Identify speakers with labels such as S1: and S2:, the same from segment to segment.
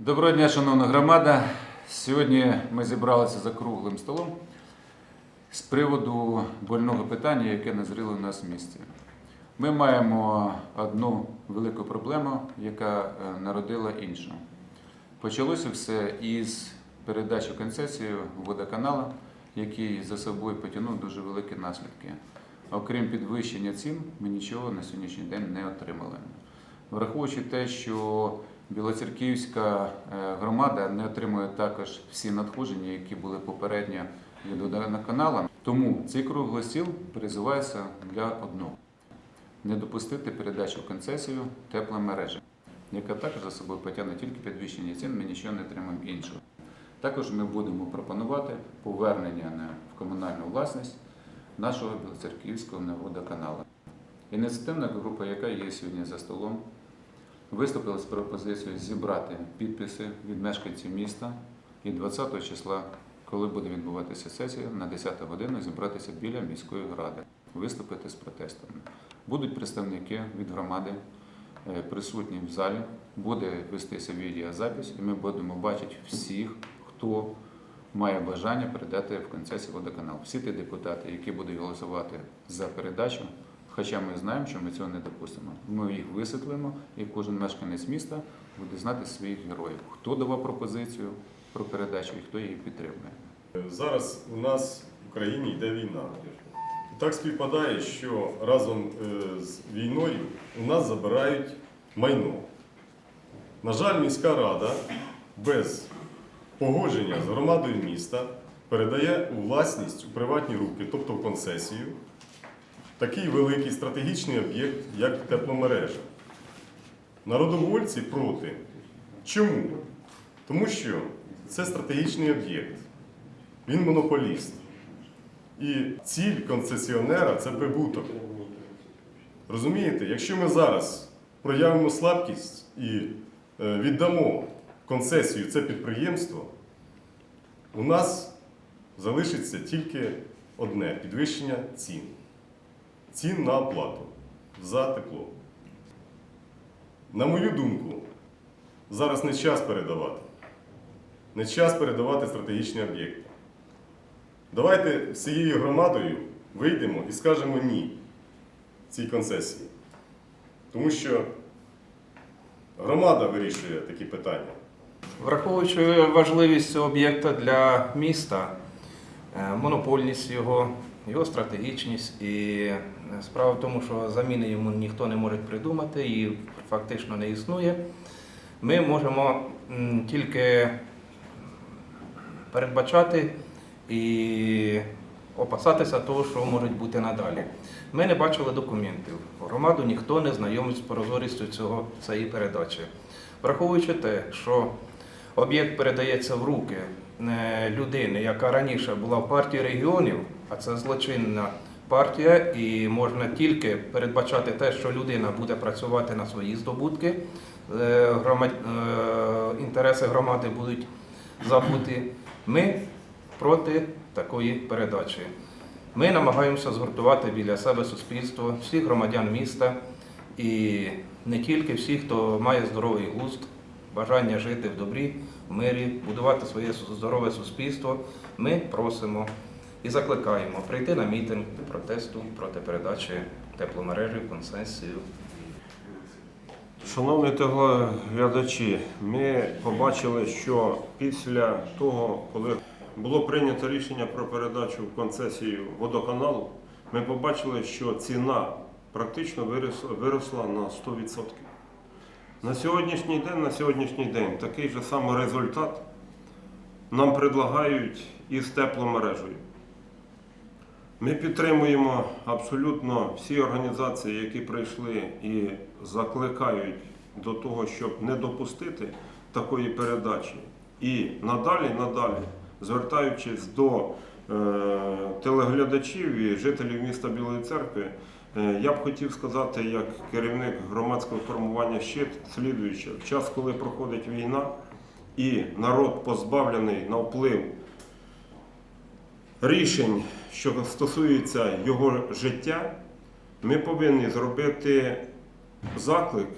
S1: Доброго дня, шановна громада. Сьогодні ми зібралися за круглим столом з приводу больного питання, яке назріло в нас в місті. Ми маємо одну велику проблему, яка е, народила іншу. Почалося все із передачі концесії водоканалу, який за собою потягнув дуже великі наслідки. Окрім підвищення цін, ми нічого на сьогоднішній день не отримали. Враховуючи те, що Білоцерківська е, громада не отримує також всі надходження, які були попередньо від водоканалу, тому цей круглий стіл призивається для одного не допустити передачу в концесію тепломережі, яка також за собою потягне тільки підвищення цін, ми нічого не отримаємо іншого. Також ми будемо пропонувати повернення в комунальну власність нашого Білоцерківського водоканалу. Ініціативна група, яка є сьогодні за столом, виступила з пропозицією зібрати підписи від мешканців міста і 20 числа, коли буде відбуватися сесія, на 10 годину зібратися біля міської ради, виступити з протестами. Будуть представники від громади е, присутні в залі, буде вестися відеозапис, і ми будемо бачити всіх, хто має бажання передати в концесію водоканал. Всі ті депутати, які будуть голосувати за передачу, хоча ми знаємо, що ми цього не допустимо. Ми їх висвітлимо, і кожен мешканець міста буде знати своїх героїв, хто давав пропозицію про передачу і хто її підтримує.
S2: Зараз у нас в Україні йде війна. Так співпадає, що разом е, з війною у нас забирають майно. На жаль, міська рада без погодження з громадою міста передає у власність у приватні руки, тобто в концесію, такий великий стратегічний об'єкт, як тепломережа. Народовольці проти. Чому? Тому що це стратегічний об'єкт. Він монополіст. І ціль концесіонера це прибуток. Розумієте, якщо ми зараз проявимо слабкість і е, віддамо концесію це підприємство, у нас залишиться тільки одне підвищення цін. Цін на оплату за тепло. На мою думку, зараз не час передавати. Не час передавати стратегічні об'єкти. Давайте всією громадою вийдемо і скажемо ні цій концесії. Тому що громада вирішує такі питання.
S3: Враховуючи важливість цього об'єкта для міста, е, монопольність його, його стратегічність і е, справа в тому, що заміни йому ніхто не може придумати і фактично не існує, ми можемо тільки передбачати і опасатися того, що може бути надалі. Ми не бачили документів. Громаду ніхто не знайомить з прозорістю цього, цієї передачі. Враховуючи те, що об'єкт передається в руки е, людини, яка раніше була в партії регіонів, а це злочинна партія, і можна тільки передбачати те, що людина буде працювати на свої здобутки, е, е, інтереси громади будуть забуті. Ми проти такої передачі. Ми намагаємося згуртувати біля себе суспільство, всіх громадян міста і не тільки всіх, хто має здоровий глузд, бажання жити в добрі, в мирі, будувати своє здорове суспільство. Ми просимо і закликаємо прийти на мітинг протесту проти передачі тепломережі в концесію.
S4: Шановні телеглядачі, ми побачили, що після того, коли було прийнято рішення про передачу в концесію водоканалу, ми побачили, що ціна практично виросла, на 100%. На сьогоднішній день, на сьогоднішній день такий же самий результат нам предлагають із тепломережею. Ми підтримуємо абсолютно всі організації, які прийшли і закликають до того, щоб не допустити такої передачі. І надалі, надалі, звертаючись до е, телеглядачів і жителів міста Білої церкви, е, я б хотів сказати, як керівник громадського формування щит, слідуюче, в час, коли проходить війна, і народ позбавлений на вплив рішень, що стосуються його життя, ми повинні зробити заклик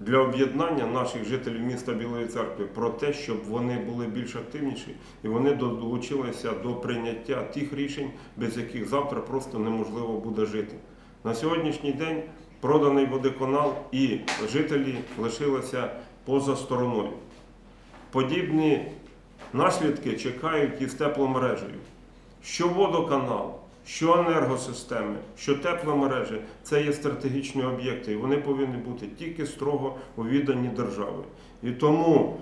S4: для об'єднання наших жителів міста Білої церкви про те, щоб вони були більш активніші і вони долучилися до прийняття тих рішень, без яких завтра просто неможливо буде жити. На сьогоднішній день проданий водоканал і жителі лишилися поза стороною. Подібні наслідки чекають і з тепломережею. Що водоканал, що енергосистеми, що тепломережі це є стратегічні об'єкти, і вони повинні бути тільки строго у відданні держави. І тому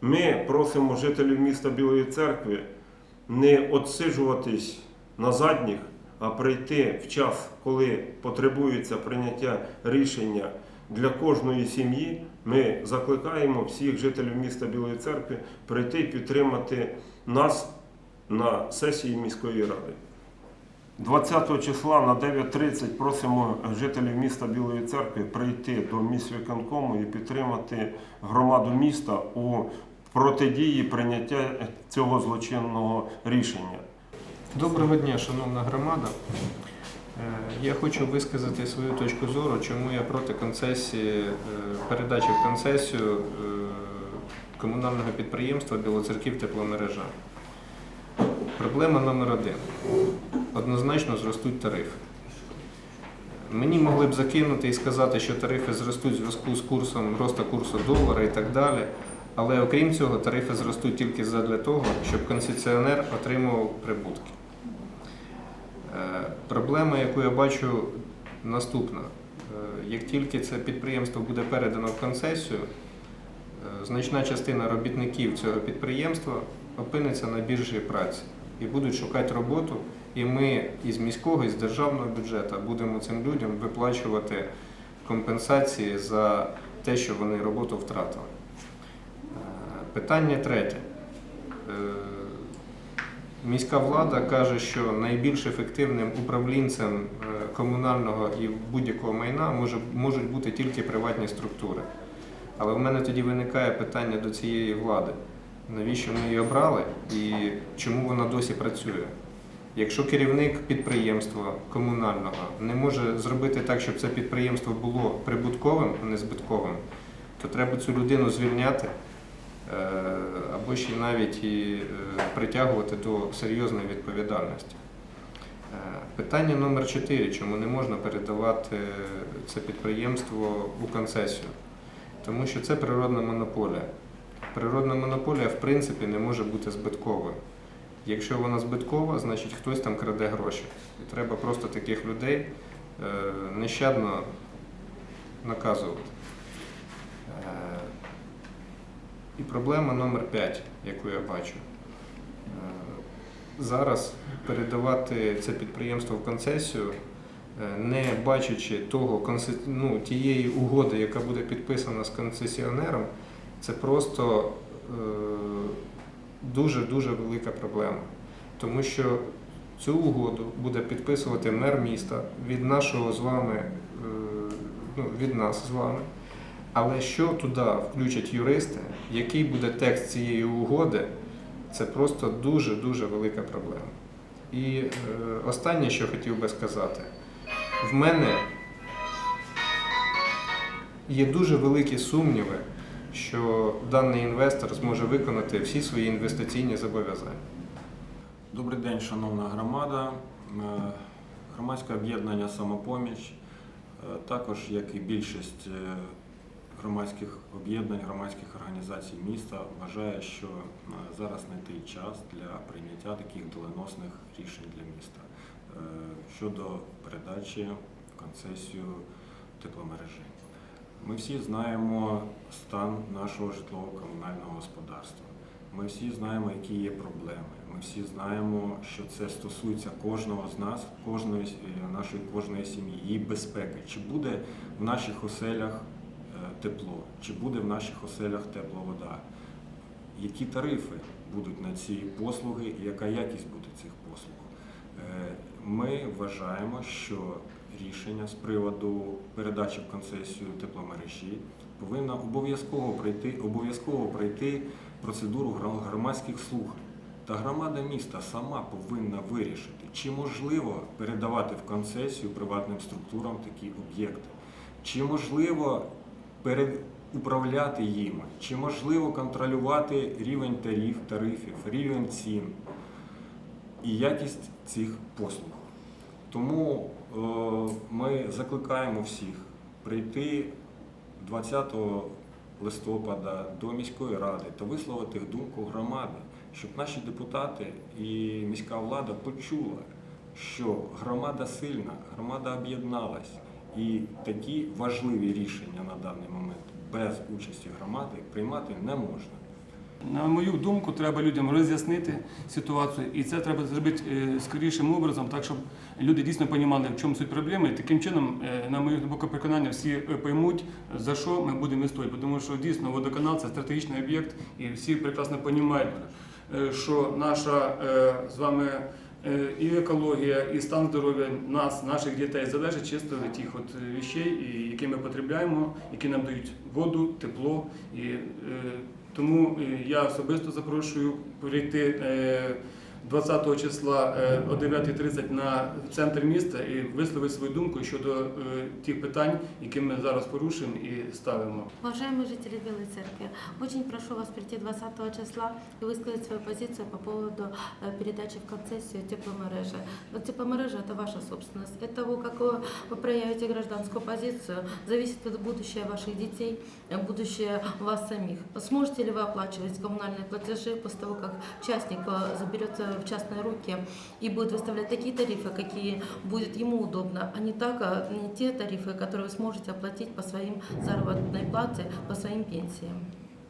S4: ми просимо жителів міста Білої церкви не отсиджуватись на задніх, а прийти в час, коли потребується прийняття рішення для кожної сім'ї. Ми закликаємо всіх жителів міста Білої церкви прийти і підтримати нас на сесії міської ради. 20 числа на 9.30 просимо жителів міста Білої церкви прийти до міськвиконкому і підтримати громаду міста у протидії прийняття цього злочинного рішення.
S5: Доброго дня, шановна громада. Е, Я хочу висказати свою точку зору, чому я проти концесії, е, передачі в концесію е, комунального підприємства Білоцерків тепломережа. Проблема номер один. Однозначно зростуть тарифи. Мені могли б закинути і сказати, що тарифи зростуть в зв'язку з курсом росту курсу долара і так далі. Але окрім цього, тарифи зростуть тільки задля того, щоб концесіонер отримував прибутки. Е, Проблема, яку я бачу, наступна. Е, Як тільки це підприємство буде передано в концесію, е, значна частина робітників цього підприємства опиниться на біржі праці і будуть шукати роботу. І ми із міського, із державного бюджету будемо цим людям виплачувати компенсації за те, що вони роботу втратили. Е, Питання третє. Е, Міська влада каже, що найбільш ефективним управлінцем е, комунального і будь-якого майна можуть бути тільки приватні структури. Але в мене тоді виникає питання до цієї влади. Навіщо ми її обрали і чому вона досі працює? Якщо керівник підприємства комунального не може зробити так, щоб це підприємство було прибутковим, а не збитковим, то треба цю людину звільняти е, або ще навіть і е, притягувати до серйозної відповідальності. Е, Питання номер 4. Чому не можна передавати це підприємство у концесію? Тому що це природна монополія. Природна монополія, в принципі, не може бути збитковою. Якщо вона збиткова, значить хтось там краде гроші. І треба просто таких людей е, нещадно наказувати. Е, І проблема номер 5, яку я бачу. Е, Зараз передавати це підприємство в концесію, не бачачи того, ну, тієї угоди, яка буде підписана з концесіонером, це просто дуже-дуже велика проблема. Тому що цю угоду буде підписувати мер міста від нашого з вами, е, ну, від нас з вами. Але що туди включать юристи, який буде текст цієї угоди, це просто дуже-дуже велика проблема. І е, останнє, що хотів би сказати, в мене є дуже великі сумніви, що даний інвестор зможе виконати всі свої інвестиційні зобов'язання.
S6: Добрий день, шановна громада. Е, Громадське об'єднання Самопоміч, е, також як і більшість е, громадських об'єднань, громадських організацій міста, вважає, що зараз не той час для прийняття таких доленосних рішень для міста щодо передачі в концесію тепломережі. Ми всі знаємо стан нашого житлово-комунального господарства. Ми всі знаємо, які є проблеми. Ми всі знаємо, що це стосується кожного з нас, кожної е, нашої кожної сім'ї, її безпеки. Чи буде в наших оселях е, тепло, чи буде в наших оселях тепла вода? Які тарифи будуть на ці послуги і яка якість буде цих послуг? Е, Ми вважаємо, що рішення з приводу передачі в концесію тепломережі повинна обов'язково пройти, обов'язково пройти процедуру громадських слухань. Та громада міста сама повинна вирішити, чи можливо передавати в концесію приватним структурам такі об'єкти, чи можливо переуправляти їми, чи можливо контролювати рівень тариф, тарифів, рівень цін і якість цих послуг. Тому е, ми закликаємо всіх прийти 20 листопада до міської ради та висловити думку громади, щоб наші депутати і міська влада почула, що громада сильна, громада об'єдналась, і такі важливі рішення на даний момент без участі громади приймати не можна.
S7: На мою думку, треба людям роз'яснити ситуацію, і це треба зробити е, скорішим образом, так щоб люди дійсно розуміли, в чому суть проблеми. Таким чином, е, на моє глибоке переконання, всі е, поймуть, за що ми будемо стоїти. Тому що дійсно водоканал це стратегічний об'єкт, і всі прекрасно розуміють, що наша з вами. І екологія, і стан здоров'я нас, наших дітей залежить чисто від тих от е, які ми потребляємо, які нам дають воду, тепло. І тому е, я особисто запрошую прийти е, 20 числа е, о 9.30 на центр міста і висловити свою думку щодо е, тих питань, які ми зараз порушуємо і ставимо.
S8: Уважаемые жители Белой Церкви, очень прошу вас прийти 20 числа и высказать свою позицию по поводу э, передачи в концессию тепломережи. Вот тепломережа – это ваша собственность. От того, как вы вы проявите гражданскую позицию, зависит от будущее ваших детей, э, будущее вас самих. Сможете ли вы оплачивать коммунальные платежи после того, как частник э, заберется в частные руки и будет выставлять такие тарифы, какие будет ему удобно, а не так, а не те тарифы, которые вы сможете оплатить по своим заработной плате, по своим пенсиям.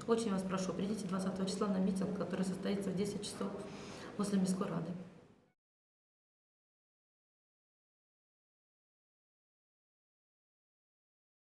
S8: Очень вас прошу, придите 20 числа на митинг, который состоится в 10 часов возле Міської ради.